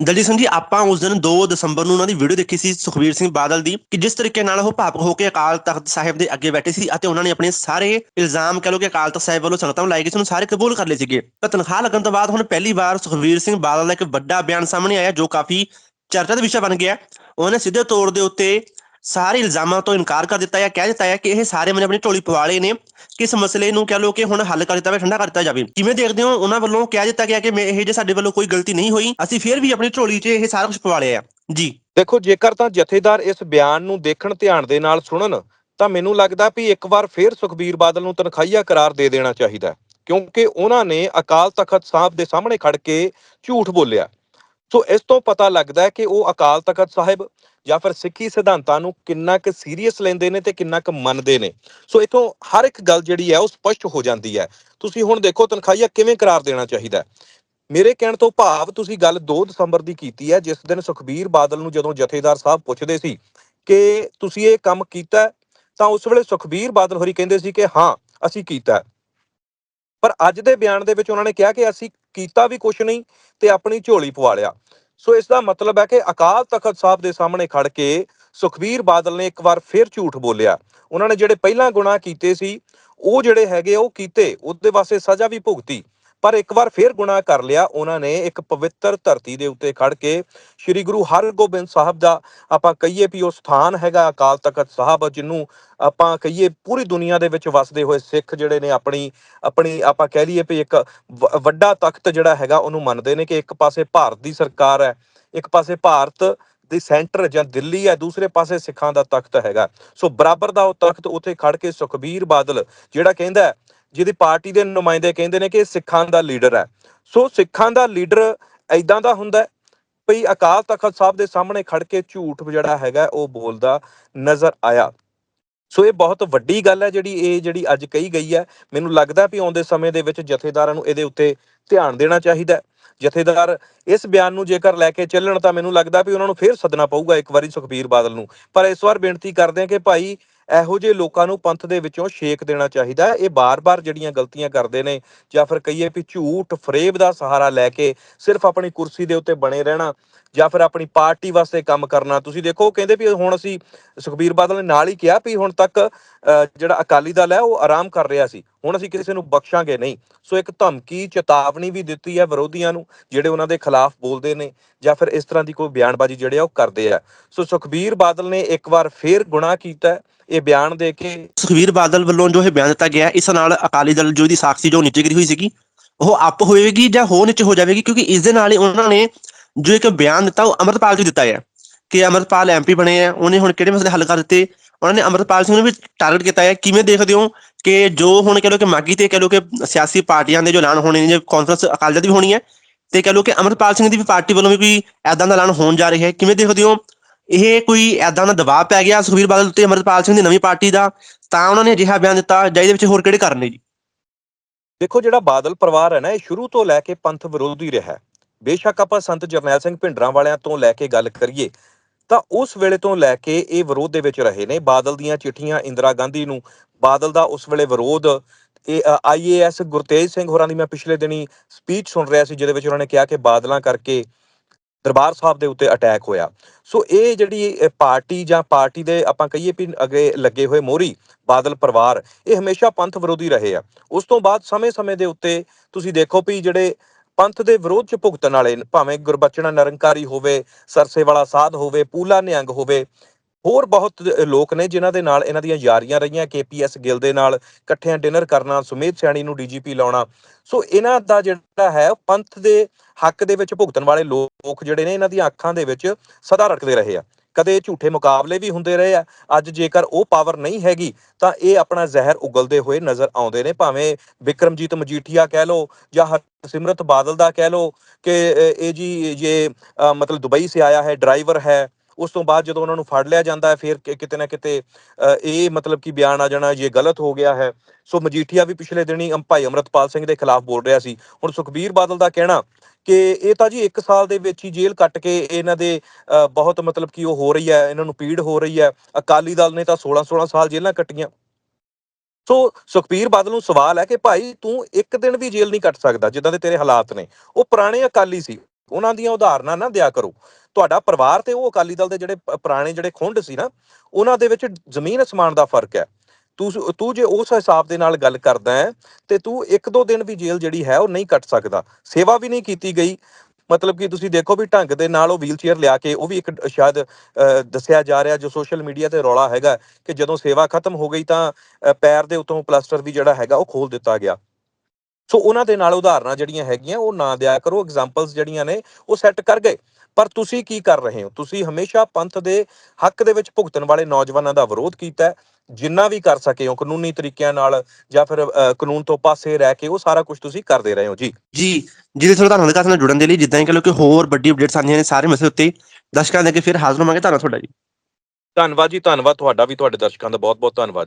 ਦਲਜੀਤ ਸਿੰਘ ਜੀ, ਆਪਾਂ ਉਸ ਦਿਨ 2 ਦਸੰਬਰ ਨੂੰ ਉਹਨਾਂ ਦੀ ਵੀਡੀਓ ਦੇਖੀ ਸੀ ਸੁਖਬੀਰ ਸਿੰਘ ਬਾਦਲ ਦੀ, ਕਿ ਜਿਸ ਤਰੀਕੇ ਨਾਲ ਉਹ ਭਾਵਕ ਹੋ ਕੇ ਅਕਾਲ ਤਖਤ ਸਾਹਿਬ ਦੇ ਅੱਗੇ ਬੈਠੇ ਸੀ ਅਤੇ ਉਹਨਾਂ ਨੇ ਆਪਣੇ ਸਾਰੇ ਇਲਜ਼ਾਮ ਕਹ ਲੋ ਕਿ ਅਕਾਲ ਤਖਤ ਸਾਹਿਬ ਵੱਲੋਂ ਸੰਗਤਾਂ ਨੂੰ ਲਾਏ ਗਏ ਸੀ, ਉਹਨੂੰ ਸਾਰੇ ਕਬੂਲ ਕਰ ਲਏ ਸੀਗੇ। ਤਾਂ ਤਨਖਾਹ ਲੱਗਣ ਤੋਂ ਬਾਅਦ ਹੁਣ ਪਹਿਲੀ ਵਾਰ ਸੁਖਬੀਰ ਸਿੰਘ ਬਾਦਲ ਦਾ ਇੱਕ ਵੱਡਾ ਬਿਆਨ ਸਾਹਮਣੇ ਆਇਆ, ਜੋ ਕਾਫੀ ਚਰਚਾ ਦਾ ਵਿਸ਼ਾ ਬਣ ਗਿਆ। ਉਹਨੇ ਸਿੱਧੇ ਤੌਰ ਦੇ ਉੱਤੇ ਸਾਰੇ ਇਲਜ਼ਾਮਾਂ ਤੋਂ ਇਨਕਾਰ ਕਰ ਦਿੱਤਾ ਹੈ ਕਹਿ ਦਿੱਤਾ ਹੈ ਕਿ ਇਹ ਸਾਰੇ ਮੈਨੇ ਆਪਣੀ ਝੋਲੀ ਪਵਾਲੇ ਨੇ ਕਿ ਮਸਲੇ ਨੂੰ ਕਹਿ ਲੋ ਕਿ ਹੁਣ ਹੱਲ ਕਰ ਦਿੱਤਾ ਜਾਵੇ ਠੰਡਾ ਕਰ ਦਿੱਤਾ ਜਾਵੇ। ਕਿਵੇਂ ਦੇਖਦੇ ਹੋ, ਉਹਨਾਂ ਵੱਲੋਂ ਕਹਿ ਦਿੱਤਾ ਗਿਆ ਕਿ ਇਹ ਜੇ ਸਾਡੇ ਵੱਲੋਂ ਕੋਈ ਗਲਤੀ ਨਹੀਂ ਹੋਈ, ਅਸੀਂ ਫਿਰ ਵੀ ਆਪਣੀ ਝੋਲੀ 'ਚ ਇਹ ਸਾਰਾ ਕੁਝ ਪਵਾ ਲਿਆ ਜੀ। ਦੇਖੋ, ਜੇਕਰ ਤਾਂ ਜਥੇਦਾਰ ਇਸ ਬਿਆਨ ਨੂੰ ਦੇਖਣ ਧਿਆਨ ਦੇ ਨਾਲ ਸੁਣਨ, ਤਾਂ ਮੈਨੂੰ ਲੱਗਦਾ ਵੀ ਇੱਕ ਵਾਰ ਫੇਰ ਸੁਖਬੀਰ ਬਾਦਲ ਨੂੰ ਤਨਖਾਹੀਆ ਕਰਾਰ ਦੇ ਦੇਣਾ ਚਾਹੀਦਾ ਕਿਉਂਕਿ ਉਹਨਾਂ ਨੇ ਅਕਾਲ ਤਖਤ ਸਾਹਿਬ ਦੇ ਸਾਹਮਣੇ ਖੜ ਕੇ ਝੂਠ ਬੋਲਿਆ। ਸੋ ਇਸ ਤੋਂ ਪਤਾ ਲੱਗਦਾ ਕਿ ਉਹ ਅਕਾਲ ਤਖਤ ਸਾਹਿਬ ਜਾਂ ਫਿਰ ਸਿੱਖੀ ਸਿਧਾਂਤਾਂ ਨੂੰ ਕਿੰਨਾ ਕੁ ਸੀਰੀਅਸ ਲੈਂਦੇ ਨੇ ਤੇ ਕਿੰਨਾ ਕੁ ਮੰਨਦੇ ਨੇ। ਸੋ ਇਥੋਂ ਹਰ ਇੱਕ ਗੱਲ ਜਿਹੜੀ ਹੈ ਉਹ ਸਪਸ਼ਟ ਹੋ ਜਾਂਦੀ ਹੈ। ਤੁਸੀਂ ਹੁਣ ਦੇਖੋ ਤਨਖਾਹੀਆ ਕਿਵੇਂ ਕਰਾਰ ਦੇਣਾ ਚਾਹੀਦਾ ਮੇਰੇ ਕਹਿਣ ਤੋਂ ਭਾਵ ਤੁਸੀਂ ਗੱਲ 2 ਦਸੰਬਰ ਦੀ ਕੀਤੀ ਹੈ, ਜਿਸ ਦਿਨ ਸੁਖਬੀਰ ਬਾਦਲ ਨੂੰ ਜਦੋਂ ਜਥੇਦਾਰ ਸਾਹਿਬ ਪੁੱਛਦੇ ਸੀ ਕਿ ਤੁਸੀਂ ਇਹ ਕੰਮ ਕੀਤਾ ਤਾਂ ਉਸ ਵੇਲੇ ਸੁਖਬੀਰ ਬਾਦਲ ਹੋਰੀ ਕਹਿੰਦੇ ਸੀ ਕਿ ਹਾਂ, ਅਸੀਂ ਕੀਤਾ ਪਰ ਅੱਜ ਦੇ ਬਿਆਨ ਦੇ ਵਿੱਚ ਉਹਨਾਂ ਨੇ ਕਿਹਾ ਕਿ ਅਸੀਂ ਕੀਤਾ ਵੀ ਕੁਝ ਨਹੀਂ ਤੇ ਆਪਣੀ ਝੋਲੀ ਪਵਾ ਲਿਆ। ਸੋ ਇਸ ਦਾ ਮਤਲਬ ਹੈ ਕਿ ਅਕਾਲ ਤਖਤ ਸਾਹਿਬ ਦੇ ਸਾਹਮਣੇ ਖੜ ਕੇ ਸੁਖਬੀਰ ਬਾਦਲ ਨੇ ਇੱਕ ਵਾਰ ਫਿਰ ਝੂਠ ਬੋਲਿਆ। ਉਹਨਾਂ ਨੇ ਜਿਹੜੇ ਪਹਿਲਾਂ ਗੁਨਾਹ ਕੀਤੇ ਸੀ, ਉਹ ਜਿਹੜੇ ਹੈਗੇ ਉਹ ਕੀਤੇ। ਉਹਦੇ ਵਾਸਤੇ ਸਜ਼ਾ ਵੀ ਭੁਗਤੀ। ਪਰ ਇੱਕ ਵਾਰ ਫਿਰ ਗੁਨਾਹ ਕਰ ਲਿਆ, ਉਹਨਾਂ ਨੇ ਇੱਕ ਪਵਿੱਤਰ ਧਰਤੀ ਦੇ ਉੱਤੇ ਖੜ ਕੇ ਸ੍ਰੀ ਗੁਰੂ ਹਰਗੋਬਿੰਦ ਸਾਹਿਬ ਦਾ ਆਪਾਂ ਕਹੀਏ ਵੀ ਉਹ ਸਥਾਨ ਹੈਗਾ ਅਕਾਲ ਤਖਤ ਸਾਹਿਬ, ਜਿਹਨੂੰ ਆਪਾਂ ਕਹੀਏ ਪੂਰੀ ਦੁਨੀਆ ਦੇ ਵਿੱਚ ਵਸਦੇ ਹੋਏ ਸਿੱਖ ਜਿਹੜੇ ਨੇ ਆਪਣੀ ਆਪਣੀ ਆਪਾਂ ਕਹਿ ਲਈਏ ਵੀ ਇੱਕ ਵੱਡਾ ਤਖਤ ਜਿਹੜਾ ਹੈਗਾ ਉਹਨੂੰ ਮੰਨਦੇ ਨੇ ਕਿ ਇੱਕ ਪਾਸੇ ਭਾਰਤ ਦੀ ਸਰਕਾਰ ਹੈ, ਇੱਕ ਪਾਸੇ ਭਾਰਤ ਦੀ ਸੈਂਟਰ ਜਾਂ ਦਿੱਲੀ ਹੈ, ਦੂਸਰੇ ਪਾਸੇ ਸਿੱਖਾਂ ਦਾ ਤਖਤ ਹੈਗਾ। ਸੋ ਬਰਾਬਰ ਦਾ ਉਹ ਤਖਤ ਉੱਥੇ ਖੜ ਕੇ ਸੁਖਬੀਰ ਬਾਦਲ ਜਿਹੜਾ ਕਹਿੰਦਾ ਜਿਹਦੀ ਪਾਰਟੀ ਦੇ ਨੁਮਾਇੰਦੇ ਕਹਿੰਦੇ ਨੇ ਕਿ ਸਿੱਖਾਂ ਦਾ ਲੀਡਰ ਹੈ। ਸੋ ਸਿੱਖਾਂ ਦਾ ਲੀਡਰ ਐਦਾਂ ਦਾ ਹੁੰਦਾ ਹੈ, ਭਈ ਅਕਾਲ ਤਖਤ ਸਾਹਿਬ ਦੇ ਸਾਹਮਣੇ ਖੜ ਕੇ ਝੂਠ ਜਿਹੜਾ ਹੈਗਾ ਉਹ ਬੋਲਦਾ ਨਜ਼ਰ ਆਇਆ। ਸੋ ਇਹ ਬਹੁਤ ਵੱਡੀ ਗੱਲ ਹੈ ਜਿਹੜੀ ਇਹ ਜਿਹੜੀ ਅੱਜ ਕਹੀ ਗਈ ਹੈ। ਮੈਨੂੰ ਲੱਗਦਾ ਵੀ ਆਉਂਦੇ ਸਮੇਂ ਦੇ ਵਿੱਚ ਜਥੇਦਾਰਾਂ ਨੂੰ ਇਹਦੇ ਉੱਤੇ ਧਿਆਨ ਦੇਣਾ ਚਾਹੀਦਾ ਜਥੇਦਾਰ ਇਸ ਬਿਆਨ ਨੂੰ ਜੇਕਰ ਲੈ ਕੇ ਚੱਲਣ ਤਾਂ ਮੈਨੂੰ ਲੱਗਦਾ ਵੀ ਉਹਨਾਂ ਨੂੰ ਫੇਰ ਸੱਦਣਾ ਪਊਗਾ ਇੱਕ ਵਾਰੀ ਸੁਖਬੀਰ ਬਾਦਲ ਨੂੰ। ਪਰ ਇਸ ਵਾਰ ਬੇਨਤੀ ਕਰਦੇ ਹਾਂ ਕਿ ਭਾਈ ਇਹੋ ਜਿਹੇ ਲੋਕਾਂ ਨੂੰ ਪੰਥ ਦੇ ਵਿੱਚੋਂ ਛੇਕ ਦੇਣਾ ਚਾਹੀਦਾ ਇਹ ਬਾਰ-ਬਾਰ ਜਿਹੜੀਆਂ ਗਲਤੀਆਂ ਕਰਦੇ ਨੇ ਜਾਂ ਫਿਰ ਕਹੀਏ ਵੀ ਝੂਠ, ਫਰੇਬ ਦਾ ਸਹਾਰਾ ਲੈ ਕੇ ਸਿਰਫ ਆਪਣੀ ਕੁਰਸੀ ਦੇ ਉੱਤੇ ਬਣੇ ਰਹਿਣਾ ਜਾਂ ਫਿਰ ਆਪਣੀ ਪਾਰਟੀ ਵਾਸਤੇ ਕੰਮ ਕਰਨਾ। ਤੁਸੀਂ ਦੇਖੋ ਕਹਿੰਦੇ ਵੀ ਹੁਣ ਅਸੀਂ ਸੁਖਬੀਰ ਬਾਦਲ ਨੇ ਨਾਲ ਹੀ ਕਿਹਾ ਵੀ ਹੁਣ ਤੱਕ ਜਿਹੜਾ ਅਕਾਲੀ ਦਲ ਹੈ, ਉਹ ਆਰਾਮ ਕਰ ਰਿਹਾ ਸੀ। ਹੁਣ ਅਸੀਂ ਕਿਸੇ ਨੂੰ ਬਖਸ਼ਾਂਗੇ ਨਹੀਂ। ਸੋ ਇੱਕ ਧਮਕੀ ਚੇਤਾਵਨੀ ਵੀ ਦਿੱਤੀ ਹੈ ਵਿਰੋਧੀਆਂ ਨੂੰ ਜਿਹੜੇ ਉਹਨਾਂ ਦੇ ਖਿਲਾਫ ਬੋਲਦੇ ਨੇ ਜਾਂ ਫਿਰ ਇਸ ਤਰ੍ਹਾਂ ਦੀ ਕੋਈ ਬਿਆਨਬਾਜ਼ੀ ਜਿਹੜੇ ਆ ਉਹ ਕਰਦੇ ਆ। ਸੋ ਸੁਖਬੀਰ ਬਾਦਲ ਨੇ ਇੱਕ ਵਾਰ ਫੇਰ ਗੁਨਾਹ ਕੀਤਾ ਹੈ, ਇਹ ਬਿਆਨ ਦੇ ਕੇ ਸੁਖਬੀਰ ਬਾਦਲ ਵੱਲੋਂ ਜੋ ਇਹ ਬਿਆਨ ਦਿੱਤਾ ਗਿਆ ਇਸ ਨਾਲ ਅਕਾਲੀ ਦਲ ਜੋ ਦੀ ਸਾਖ ਜੋ ਨੀਚੇ ਗਿਰੀ ਹੋਈ ਸੀਗੀ ਉਹ ਅੱਪ ਹੋਏਗੀ ਜਾਂ ਹੋਰ ਨੀਚੇ ਹੋ ਜਾਵੇਗੀ? ਕਿਉਂਕਿ ਇਸ ਦੇ ਨਾਲ ਹੀ ਉਹਨਾਂ ਨੇ ਜੋ ਇੱਕ ਬਿਆਨ ਦਿੱਤਾ ਉਹ ਅਮਰਪਾਲ ਜੀ ਦਿੱਤਾ ਹੈ ਕਿ ਅਮਰਪਾਲ ਐਮਪੀ ਬਣੇ ਆ ਉਹਨੇ ਹੁਣ ਕਿਹੜੇ ਮਸਲੇ ਹੱਲ ਕਰ ਦਿੱਤੇ? ਉਹਨਾਂ ਨੇ ਅਮਰਪਾਲ ਸਿੰਘ ਨੂੰ ਵੀ ਟਾਰਗੇਟ ਕੀਤਾ ਹੈ। ਕਿਵੇਂ ਦੇਖਦੇ ਹੋ ਕਿ ਜੋ ਹੁਣ ਕਹ ਲੋ ਕਿ ਮਾਗੀ ਤੇ ਕਹ ਲੋ ਕਿ ਸਿਆਸੀ ਪਾਰਟੀਆਂ ਦੇ ਜੋ ਐਲਾਨ ਹੋਣੇ ਨੇ ਜੇ ਕਾਨਫਰੰਸ ਅਕਾਲੀ ਦਲ ਵੀ ਹੋਣੀ ਹੈ ਤੇ ਕਹ ਲੋ ਕਿ ਅਮਰਪਾਲ ਸਿੰਘ ਦੀ ਵੀ ਪਾਰਟੀ ਵੱਲੋਂ ਵੀ ਕੋਈ ਐਦਾਂ ਦਾ ਐਲਾਨ ਹੋਣ ਜਾ ਰਿਹਾ ਹੈ। ਕਿਵੇਂ ਦੇਖਦੇ ਹੋ ਇਹ ਕੋਈ ਐਦਾਂ ਦਾ ਦਬਾਅ ਪੈ ਗਿਆ ਸੁਖਬੀਰ ਬਾਦਲ ਤੇ ਅਮਰਪਾਲ ਸਿੰਘ ਦੀ ਨਵੀਂ ਪਾਰਟੀ ਦਾ? ਤਾਂ ਉਹਨਾਂ ਨੇ ਅਜਿਹਾ ਬਿਆਨ ਦਿੱਤਾ, ਜਾਂ ਇਹਦੇ ਵਿੱਚ ਹੋਰ ਕਿਹੜੇ ਕਾਰਨ ਨੇ ਜੀ? ਦੇਖੋ, ਜਿਹੜਾ ਬਾਦਲ ਪਰਿਵਾਰ ਹੈ ਨਾ, ਇਹ ਸ਼ੁਰੂ ਤੋਂ ਲੈ ਕੇ ਪੰਥ ਵਿਰੋਧੀ ਰਿਹਾ ਹੈ। ਬੇਸ਼ੱਕ ਆਪਾਂ ਸੰਤ ਜਰਨੈਲ ਸਿੰਘ ਭਿੰਡਰਾਂ ਵਾਲਿਆਂ ਤੋਂ ਲੈ ਕੇ ਗੱਲ ਕਰੀਏ ਤਾਂ ਉਸ ਵੇਲੇ ਤੋਂ ਲੈ ਕੇ ਇਹ ਵਿਰੋਧ ਦੇ ਵਿੱਚ ਰਹੇ ਨੇ। ਬਾਦਲ ਦੀਆਂ ਚਿੱਠੀਆਂ ਇੰਦਰਾ ਗਾਂਧੀ ਨੂੰ, ਬਾਦਲ ਦਾ ਉਸ ਵੇਲੇ ਵਿਰੋਧ, ਇਹ ਆਈਏਐਸ ਗੁਰਤੇਜ ਸਿੰਘ ਹੋਰਾਂ ਦੀ ਮੈਂ ਪਿਛਲੇ ਦਿਨੀ ਸਪੀਚ ਸੁਣ ਰਿਹਾ ਸੀ, ਜਿਹਦੇ ਵਿੱਚ ਉਹਨਾਂ ਨੇ ਕਿਹਾ ਕਿ ਬਾਦਲਾਂ ਕਰਕੇ ਦਰਬਾਰ ਸਾਹਿਬ ਦੇ ਉੱਤੇ ਅਟੈਕ ਹੋਇਆ। ਸੋ ਇਹ ਜਿਹੜੀ ਪਾਰਟੀ ਜਾਂ ਪਾਰਟੀ ਦੇ ਆਪਾਂ ਕਹੀਏ ਵੀ ਅੱਗੇ ਲੱਗੇ ਹੋਏ ਮੋਹਰੀ, ਬਾਦਲ ਪਰਿਵਾਰ, ਇਹ ਹਮੇਸ਼ਾ ਪੰਥ ਵਿਰੋਧੀ ਰਹੇ ਆ। ਉਸ ਤੋਂ ਬਾਅਦ ਸਮੇਂ-ਸਮੇਂ ਦੇ ਉੱਤੇ ਤੁਸੀਂ ਦੇਖੋ ਵੀ ਜਿਹੜੇ ਪੰਥ ਦੇ ਵਿਰੋਧ ਚ ਭੁਗਤਣ ਵਾਲੇ, ਭਾਵੇਂ ਗੁਰਬਚਨਾ ਨਿਰੰਕਾਰੀ ਹੋਵੇ, ਸਰਸੇ ਵਾਲਾ ਸਾਧ ਹੋਵੇ, ਪੂਲਾ ਨਿਹੰਗ ਹੋਵੇ, ਹੋਰ ਬਹੁਤ ਲੋਕ ਨੇ ਜਿਨ੍ਹਾਂ ਦੇ ਨਾਲ ਇਹਨਾਂ ਦੀਆਂ ਯਾਰੀਆਂ ਰਹੀਆਂ ਕੇਪੀਐਸ ਗਿੱਲ ਦੇ ਨਾਲ, ਇਕੱਠਿਆਂ ਡਿਨਰ ਕਰਨਾ ਸੁਮੇਧ ਸੈਣੀ ਨੂੰ ਡੀਜੀਪੀ ਲਾਉਣਾ। ਸੋ ਇਹਨਾਂ ਦਾ ਜਿਹੜਾ ਹੈ, ਪੰਥ ਦੇ ਹੱਕ ਦੇ ਵਿੱਚ ਭੁਗਤਣ ਵਾਲੇ ਲੋਕ ਜਿਹੜੇ ਨੇ, ਇਹਨਾਂ ਦੀਆਂ ਅੱਖਾਂ ਦੇ ਵਿੱਚ ਸਦਾ ਰੱਖਦੇ ਰਹੇ ਆ। ਕਦੇ ਝੂਠੇ ਮੁਕਾਬਲੇ ਵੀ ਹੁੰਦੇ ਰਹੇ ਆ। ਅੱਜ ਜੇਕਰ ਉਹ ਪਾਵਰ ਨਹੀਂ ਹੈਗੀ, ਤਾਂ ਇਹ ਆਪਣਾ ਜ਼ਹਿਰ ਉਗਲਦੇ ਹੋਏ ਨਜ਼ਰ ਆਉਂਦੇ ਨੇ। ਭਾਵੇਂ ਵਿਕਰਮਜੀਤ ਮਜੀਠੀਆ ਕਹਿ ਲੋ ਜਾਂ ਹਰਸਿਮਰਤ ਬਾਦਲ ਦਾ ਕਹਿ ਲੋ ਕਿ ਇਹ ਜੀ ਇਹ ਮਤਲਬ ਦੁਬਈ ਸੇ ਆਇਆ ਹੈ, ਡਰਾਈਵਰ ਹੈ ਉਸ ਤੋਂ ਬਾਅਦ ਜਦੋਂ ਉਹਨਾਂ ਨੂੰ ਫੜ ਲਿਆ ਜਾਂਦਾ ਹੈ ਫਿਰ ਕਿਤੇ ਨਾ ਕਿਤੇ ਇਹ ਮਤਲਬ ਕਿ ਬਿਆਨ ਆ ਜਾਣਾ ਇਹ ਗਲਤ ਹੋ ਗਿਆ ਹੈ। ਸੋ ਮਜੀਠੀਆ ਵੀ ਪਿਛਲੇ ਦਿਨੀ ਭਾਈ ਅਮਰਤਪਾਲ ਸਿੰਘ ਦੇ ਖਿਲਾਫ ਬੋਲ ਰਿਹਾ ਸੀ। ਹੁਣ ਸੁਖਬੀਰ ਬਾਦਲ ਦਾ ਕਹਿਣਾ ਕਿ ਇਹ ਤਾਂ ਜੀ 1 ਸਾਲ ਦੇ ਵਿੱਚ ਹੀ ਜੇਲ੍ਹ ਕੱਟ ਕੇ ਇਹਨਾਂ ਦੇ ਅ, ਬਹੁਤ ਮਤਲਬ ਕਿ ਉਹ ਹੋ ਰਹੀ ਹੈ ਇਹਨਾਂ ਨੂੰ ਪੀੜ ਹੋ ਰਹੀ ਹੈ। ਅਕਾਲੀ ਦਲ ਨੇ ਤਾਂ 16 16 ਸਾਲ ਜੇਲ੍ਹਾਂ ਕੱਟੀਆਂ। ਸੋ ਸੁਖਬੀਰ ਬਾਦਲ ਨੂੰ ਸਵਾਲ ਹੈ ਕਿ ਭਾਈ ਤੂੰ ਇੱਕ ਦਿਨ ਵੀ ਜੇਲ੍ਹ ਨਹੀਂ ਕੱਟ ਸਕਦਾ ਜਿੱਦਾਂ ਦੇ ਤੇਰੇ ਹਾਲਾਤ ਨੇ। ਉਹ ਪੁਰਾਣੇ ਅਕਾਲੀ ਸੀ। ਉਹਨਾਂ ਦੀਆਂ ਉਦਾਹਰਨਾਂ ਨਾ ਦਿਆ ਕਰੋ। ਤੁਹਾਡਾ ਪਰਿਵਾਰ ਤੇ ਉਹ ਅਕਾਲੀ ਦਲ ਦੇ ਜਿਹੜੇ ਪੁਰਾਣੇ ਜਿਹੜੇ ਖੁੰਡ ਸੀ ਨਾ, ਉਹਨਾਂ ਦੇ ਵਿੱਚ ਜ਼ਮੀਨ ਅਸਮਾਨ ਦਾ ਫ਼ਰਕ ਹੈ। ਤੂੰ ਤੂੰ ਜੇ ਉਸ ਹਿਸਾਬ ਦੇ ਨਾਲ ਗੱਲ ਕਰਦਾ ਹੈ, ਤੇ ਤੂੰ ਇੱਕ ਦੋ ਦਿਨ ਵੀ ਜੇਲ੍ਹ ਜਿਹੜੀ ਹੈ ਉਹ ਨਹੀਂ ਕੱਟ ਸਕਦਾ। ਸੇਵਾ ਵੀ ਨਹੀਂ ਕੀਤੀ ਗਈ। ਮਤਲਬ ਕਿ ਤੁਸੀਂ ਦੇਖੋ ਵੀ ਢੰਗ ਦੇ ਨਾਲ ਉਹ ਵੀਲ ਚੇਅਰ ਲਿਆ ਕੇ ਉਹ ਵੀ ਇੱਕ ਸ਼ਾਇਦ ਦੱਸਿਆ ਜਾ ਰਿਹਾ ਜੋ ਸੋਸ਼ਲ ਮੀਡੀਆ ਤੇ ਰੌਲਾ ਹੈਗਾ ਕਿ ਜਦੋਂ ਸੇਵਾ ਖਤਮ ਹੋ ਗਈ ਤਾਂ ਪੈਰ ਦੇ ਉੱਤੋਂ ਪਲਾਸਟਰ ਵੀ ਜਿਹੜਾ ਹੈਗਾ ਉਹ ਖੋਲ ਦਿੱਤਾ ਗਿਆ। ਸੋ ਉਹਨਾਂ ਦੇ ਨਾਲ ਉਦਾਹਰਨਾਂ ਜਿਹੜੀਆਂ ਹੈਗੀਆਂ ਉਹ ਨਾ ਦਿਆ ਕਰੋ ਐਗਜ਼ਾਮਪਲਸ ਜਿਹੜੀਆਂ ਨੇ ਉਹ ਸੈੱਟ ਕਰ ਗਏ। ਪਰ ਤੁਸੀਂ ਕੀ ਕਰ ਰਹੇ ਹੋ? ਤੁਸੀਂ ਹਮੇਸ਼ਾ ਪੰਥ ਦੇ ਹੱਕ ਦੇ ਵਿੱਚ ਭੁਗਤਣ ਵਾਲੇ ਨੌਜਵਾਨਾਂ ਦਾ ਵਿਰੋਧ ਕੀਤਾ ਜਿੰਨਾ ਵੀ ਕਰ ਸਕੇ ਹੋ ਕਾਨੂੰਨੀ ਤਰੀਕਿਆਂ ਨਾਲ ਜਾਂ ਫਿਰ ਕਾਨੂੰਨ ਤੋਂ ਪਾਸੇ ਰਹਿ ਕੇ ਉਹ ਸਾਰਾ ਕੁਝ ਤੁਸੀਂ ਕਰਦੇ ਰਹੇ ਹੋ ਜੀ। ਜੀ ਜਿਹਦੇ ਤੁਹਾਨੂੰ ਧੰਨਵਾਦ ਕਰਦੇ ਨਾਲ ਜੁੜਨ ਦੇ ਲਈ ਜਿੱਦਾਂ ਕਿ ਲੋ ਕਿ ਹੋਰ ਵੱਡੀ ਅਪਡੇਟਸ ਆਉਂਦੀਆਂ ਨੇ ਸਾਰੇ ਮਸਲੇ ਉੱਤੇ ਦਰਸ਼ਕਾਂ ਦੇ ਅੱਗੇ ਫਿਰ ਹਾਜ਼ਰ ਹੋਵਾਂਗੇ। ਧੰਨਵਾਦ ਤੁਹਾਡਾ ਜੀ। ਧੰਨਵਾਦ ਜੀ ਧੰਨਵਾਦ ਤੁਹਾਡਾ ਵੀ ਤੁਹਾਡੇ ਦਰਸ਼ਕਾਂ ਦਾ ਬਹੁਤ ਬਹੁਤ ਧੰਨਵਾਦ